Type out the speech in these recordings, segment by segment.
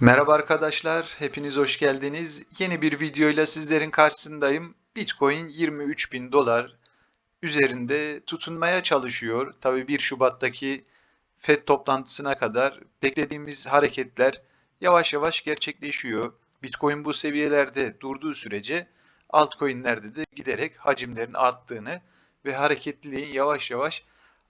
Merhaba arkadaşlar, hepiniz hoş geldiniz. Yeni bir videoyla sizlerin karşısındayım. Bitcoin 23 bin dolar üzerinde tutunmaya çalışıyor. Tabii 1 Şubat'taki FED toplantısına kadar beklediğimiz hareketler yavaş yavaş gerçekleşiyor. Bitcoin bu seviyelerde durduğu sürece altcoin'lerde de giderek hacimlerin arttığını ve hareketliliğin yavaş yavaş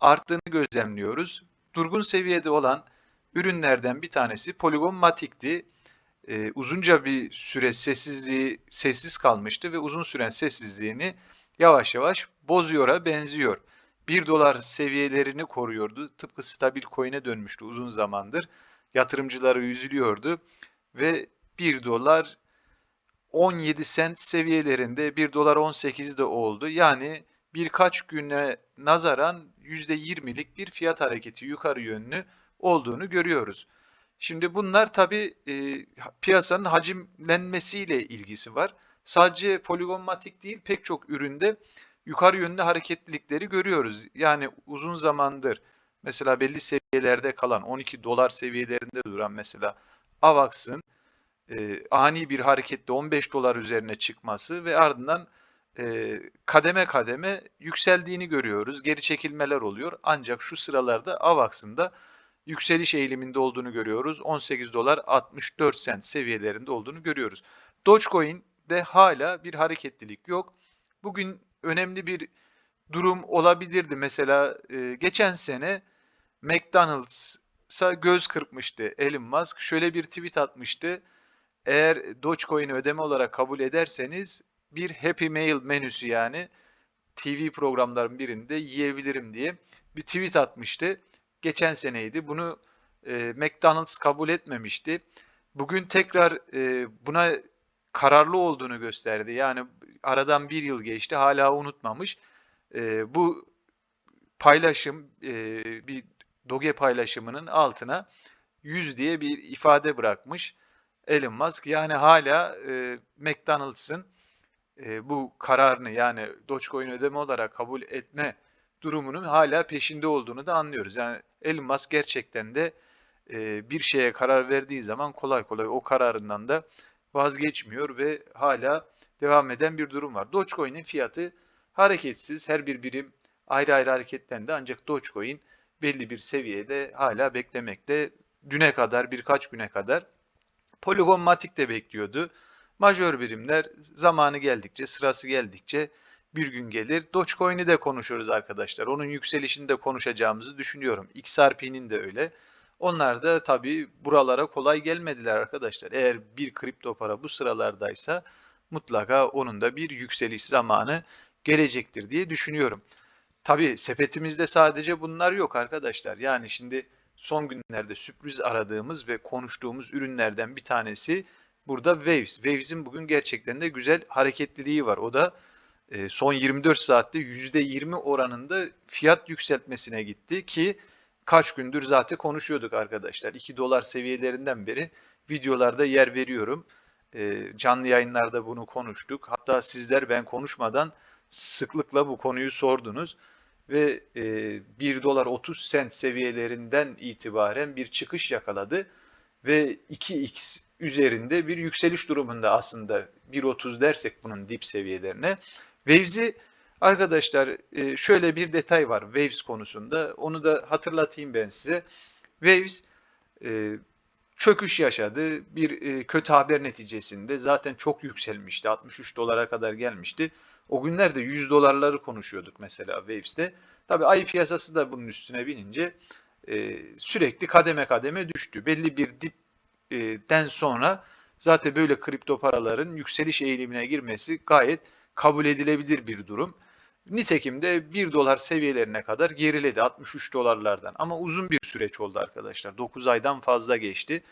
arttığını gözlemliyoruz. Durgun seviyede olan ürünlerden bir tanesi Polygon Matic'ti. Ee, uzunca bir süre sessizliği sessiz kalmıştı ve uzun süren sessizliğini yavaş yavaş bozuyor'a benziyor. 1 dolar seviyelerini koruyordu. Tıpkı stabil coin'e dönmüştü uzun zamandır. Yatırımcıları üzülüyordu ve 1 dolar 17 sent seviyelerinde 1 dolar 18 de oldu. Yani birkaç güne nazaran %20'lik bir fiyat hareketi yukarı yönlü olduğunu görüyoruz. Şimdi bunlar tabii e, piyasanın hacimlenmesiyle ilgisi var. Sadece poligonmatik değil pek çok üründe yukarı yönlü hareketlilikleri görüyoruz. Yani uzun zamandır mesela belli seviyelerde kalan 12 dolar seviyelerinde duran mesela AVAX'ın e, ani bir hareketle 15 dolar üzerine çıkması ve ardından e, kademe kademe yükseldiğini görüyoruz. Geri çekilmeler oluyor. Ancak şu sıralarda AVAX'ın da yükseliş eğiliminde olduğunu görüyoruz. 18 dolar 64 sent seviyelerinde olduğunu görüyoruz. Dogecoin'de hala bir hareketlilik yok. Bugün önemli bir durum olabilirdi. Mesela e, geçen sene McDonald's'a göz kırpmıştı Elon Musk. Şöyle bir tweet atmıştı. Eğer Dogecoin'i ödeme olarak kabul ederseniz bir Happy Meal menüsü yani TV programların birinde yiyebilirim diye bir tweet atmıştı geçen seneydi. Bunu e, McDonald's kabul etmemişti. Bugün tekrar e, buna kararlı olduğunu gösterdi. Yani aradan bir yıl geçti hala unutmamış. E, bu paylaşım e, bir Doge paylaşımının altına 100 diye bir ifade bırakmış Elon Musk. Yani hala e, McDonald's'ın e, bu kararını yani Dogecoin ödeme olarak kabul etme durumunun hala peşinde olduğunu da anlıyoruz. Yani Elon Musk gerçekten de e, bir şeye karar verdiği zaman kolay kolay o kararından da vazgeçmiyor ve hala devam eden bir durum var. Dogecoin'in fiyatı hareketsiz. Her bir birim ayrı ayrı hareketlendi ancak Dogecoin belli bir seviyede hala beklemekte. Düne kadar, birkaç güne kadar Polygon Matic de bekliyordu. Majör birimler zamanı geldikçe, sırası geldikçe bir gün gelir. Dogecoin'i de konuşuyoruz arkadaşlar. Onun yükselişini de konuşacağımızı düşünüyorum. XRP'nin de öyle. Onlar da tabii buralara kolay gelmediler arkadaşlar. Eğer bir kripto para bu sıralardaysa mutlaka onun da bir yükseliş zamanı gelecektir diye düşünüyorum. Tabii sepetimizde sadece bunlar yok arkadaşlar. Yani şimdi son günlerde sürpriz aradığımız ve konuştuğumuz ürünlerden bir tanesi burada Waves. Waves'in bugün gerçekten de güzel hareketliliği var. O da son 24 saatte %20 oranında fiyat yükseltmesine gitti ki kaç gündür zaten konuşuyorduk arkadaşlar. 2 dolar seviyelerinden beri videolarda yer veriyorum. E, canlı yayınlarda bunu konuştuk. Hatta sizler ben konuşmadan sıklıkla bu konuyu sordunuz ve e, 1 dolar 30 sent seviyelerinden itibaren bir çıkış yakaladı ve 2x üzerinde bir yükseliş durumunda aslında 1.30 dersek bunun dip seviyelerine Waves'i arkadaşlar e, şöyle bir detay var Waves konusunda. Onu da hatırlatayım ben size. Waves e, çöküş yaşadı. Bir e, kötü haber neticesinde zaten çok yükselmişti. 63 dolara kadar gelmişti. O günlerde 100 dolarları konuşuyorduk mesela Waves'te. Tabi ay piyasası da bunun üstüne binince sürekli kademe kademe düştü. Belli bir dipten sonra zaten böyle kripto paraların yükseliş eğilimine girmesi gayet kabul edilebilir bir durum. Nitekim de 1 dolar seviyelerine kadar geriledi 63 dolarlardan. Ama uzun bir süreç oldu arkadaşlar. 9 aydan fazla geçti.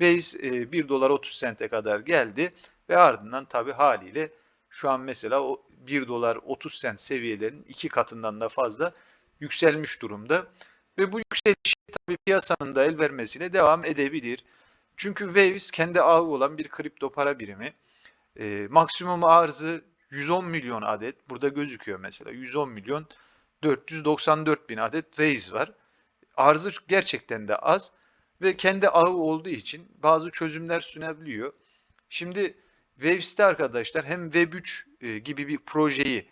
Base 1 e, dolar 30 sente kadar geldi ve ardından tabi haliyle şu an mesela o 1 dolar 30 sent seviyelerinin iki katından da fazla yükselmiş durumda. Ve bu yükseliş tabi piyasanın da el vermesiyle devam edebilir. Çünkü Waves kendi ağı olan bir kripto para birimi. E, maksimum arzı 110 milyon adet burada gözüküyor mesela 110 milyon 494 bin adet Waze var. Arzı gerçekten de az ve kendi ağı olduğu için bazı çözümler sunabiliyor. Şimdi Waves'te arkadaşlar hem Web3 e, gibi bir projeyi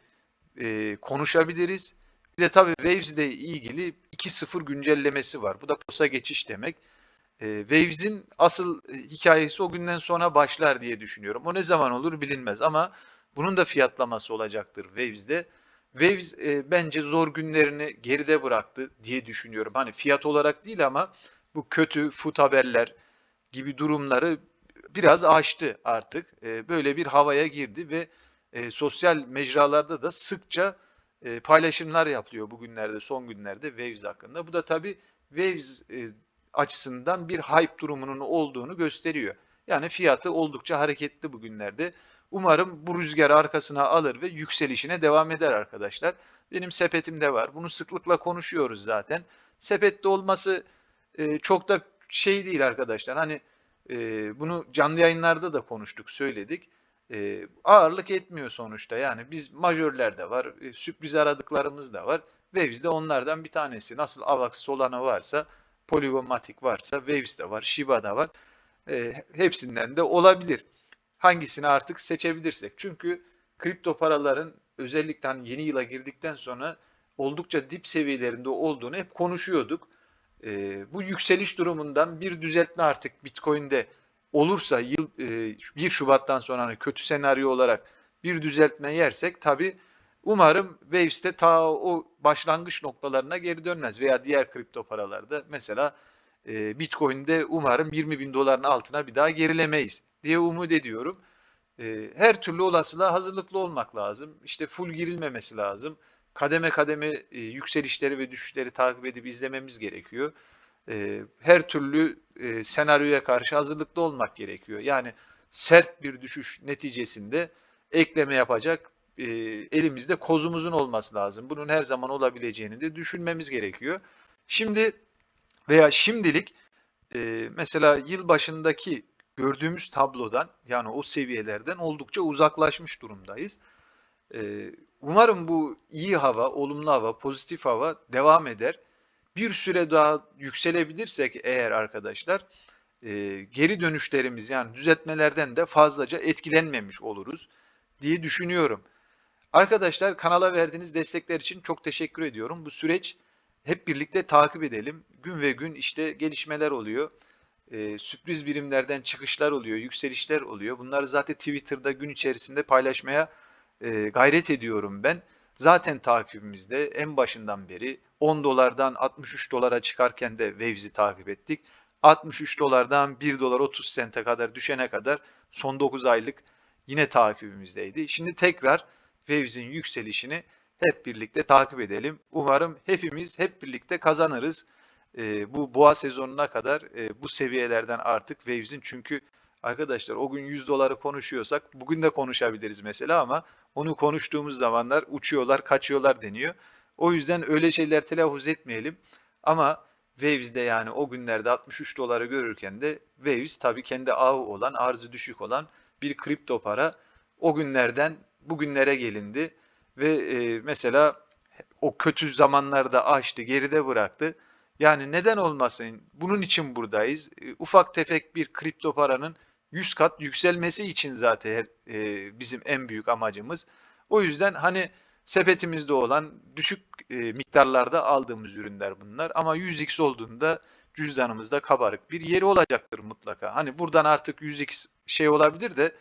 e, konuşabiliriz. Bir de tabii Waves ile ilgili 2.0 güncellemesi var. Bu da posa geçiş demek. E, Waves'in asıl hikayesi o günden sonra başlar diye düşünüyorum. O ne zaman olur bilinmez ama bunun da fiyatlaması olacaktır Waves'de. Waves e, bence zor günlerini geride bıraktı diye düşünüyorum. Hani fiyat olarak değil ama bu kötü food haberler gibi durumları biraz aştı artık. E, böyle bir havaya girdi ve e, sosyal mecralarda da sıkça e, paylaşımlar yapılıyor bugünlerde, son günlerde Waves hakkında. Bu da tabii Waves e, açısından bir hype durumunun olduğunu gösteriyor. Yani fiyatı oldukça hareketli bugünlerde. Umarım bu rüzgarı arkasına alır ve yükselişine devam eder arkadaşlar. Benim sepetimde var. Bunu sıklıkla konuşuyoruz zaten. Sepette olması e, çok da şey değil arkadaşlar. Hani e, bunu canlı yayınlarda da konuştuk, söyledik. E, ağırlık etmiyor sonuçta. Yani biz majörler de var, e, sürpriz aradıklarımız da var. Waves de onlardan bir tanesi. Nasıl Avax, Solana varsa, Polygon Matic varsa, Waves de var, Shiba da var. E, hepsinden de olabilir. Hangisini artık seçebilirsek. Çünkü kripto paraların özellikle hani yeni yıla girdikten sonra oldukça dip seviyelerinde olduğunu hep konuşuyorduk. E, bu yükseliş durumundan bir düzeltme artık Bitcoin'de olursa yıl e, 1 Şubat'tan sonra hani kötü senaryo olarak bir düzeltme yersek tabi umarım Waves'te ta o başlangıç noktalarına geri dönmez veya diğer kripto paralarda mesela e, Bitcoin'de umarım 20 bin doların altına bir daha gerilemeyiz diye umut ediyorum. E, her türlü olasılığa hazırlıklı olmak lazım. İşte full girilmemesi lazım kademe kademe e, yükselişleri ve düşüşleri takip edip izlememiz gerekiyor. E, her türlü e, senaryoya karşı hazırlıklı olmak gerekiyor. Yani sert bir düşüş neticesinde ekleme yapacak e, elimizde kozumuzun olması lazım. Bunun her zaman olabileceğini de düşünmemiz gerekiyor. Şimdi veya şimdilik mesela yıl başındaki gördüğümüz tablodan yani o seviyelerden oldukça uzaklaşmış durumdayız. E, Umarım bu iyi hava, olumlu hava, pozitif hava devam eder. Bir süre daha yükselebilirsek eğer arkadaşlar e, geri dönüşlerimiz yani düzeltmelerden de fazlaca etkilenmemiş oluruz diye düşünüyorum. Arkadaşlar kanala verdiğiniz destekler için çok teşekkür ediyorum. Bu süreç hep birlikte takip edelim. Gün ve gün işte gelişmeler oluyor. E, sürpriz birimlerden çıkışlar oluyor, yükselişler oluyor. Bunları zaten Twitter'da gün içerisinde paylaşmaya e, gayret ediyorum ben. Zaten takibimizde en başından beri 10 dolardan 63 dolara çıkarken de Waves'i takip ettik. 63 dolardan 1 dolar 30 sente kadar düşene kadar son 9 aylık yine takibimizdeydi. Şimdi tekrar Waves'in yükselişini hep birlikte takip edelim. Umarım hepimiz hep birlikte kazanırız. E, bu boğa sezonuna kadar e, bu seviyelerden artık Waves'in çünkü arkadaşlar o gün 100 doları konuşuyorsak bugün de konuşabiliriz mesela ama onu konuştuğumuz zamanlar uçuyorlar, kaçıyorlar deniyor. O yüzden öyle şeyler telaffuz etmeyelim. Ama Waves'de yani o günlerde 63 doları görürken de Waves tabii kendi ağı olan, arzı düşük olan bir kripto para. O günlerden bugünlere gelindi ve e, mesela o kötü zamanlarda açtı, geride bıraktı. Yani neden olmasın? Bunun için buradayız. E, ufak tefek bir kripto paranın 100 kat yükselmesi için zaten e, bizim en büyük amacımız. O yüzden hani sepetimizde olan düşük e, miktarlarda aldığımız ürünler bunlar. Ama 100x olduğunda cüzdanımızda kabarık bir yeri olacaktır mutlaka. Hani buradan artık 100x şey olabilir de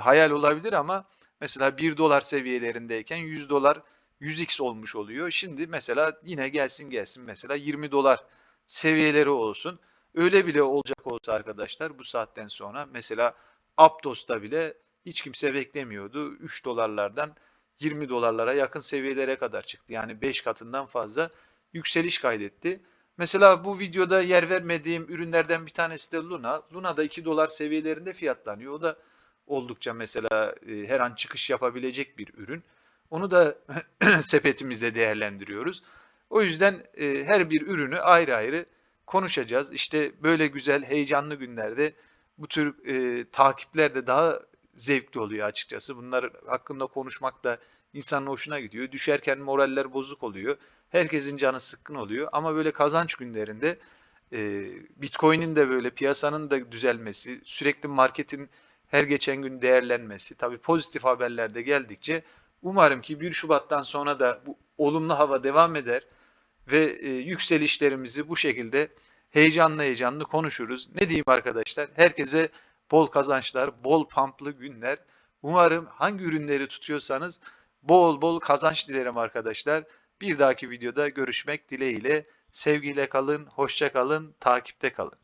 hayal olabilir ama mesela 1 dolar seviyelerindeyken 100 dolar 100x olmuş oluyor. Şimdi mesela yine gelsin gelsin mesela 20 dolar seviyeleri olsun. Öyle bile olacak olsa arkadaşlar bu saatten sonra mesela Aptos'ta bile hiç kimse beklemiyordu. 3 dolarlardan 20 dolarlara yakın seviyelere kadar çıktı. Yani 5 katından fazla yükseliş kaydetti. Mesela bu videoda yer vermediğim ürünlerden bir tanesi de Luna. Luna da 2 dolar seviyelerinde fiyatlanıyor. O da oldukça mesela e, her an çıkış yapabilecek bir ürün. Onu da sepetimizde değerlendiriyoruz. O yüzden e, her bir ürünü ayrı ayrı konuşacağız. İşte böyle güzel, heyecanlı günlerde bu tür e, takipler de daha zevkli oluyor açıkçası. Bunlar hakkında konuşmak da insanın hoşuna gidiyor. Düşerken moraller bozuk oluyor. Herkesin canı sıkkın oluyor. Ama böyle kazanç günlerinde Eee, Bitcoin'in de böyle piyasanın da düzelmesi, sürekli marketin her geçen gün değerlenmesi, tabii pozitif haberler de geldikçe umarım ki 1 Şubat'tan sonra da bu olumlu hava devam eder ve, eee, yükselişlerimizi bu şekilde heyecanlı heyecanlı konuşuruz. Ne diyeyim arkadaşlar? Herkese bol kazançlar, bol pump'lı günler. Umarım hangi ürünleri tutuyorsanız bol bol kazanç dilerim arkadaşlar. Bir dahaki videoda görüşmek dileğiyle. Sevgiyle kalın, hoşça kalın, takipte kalın.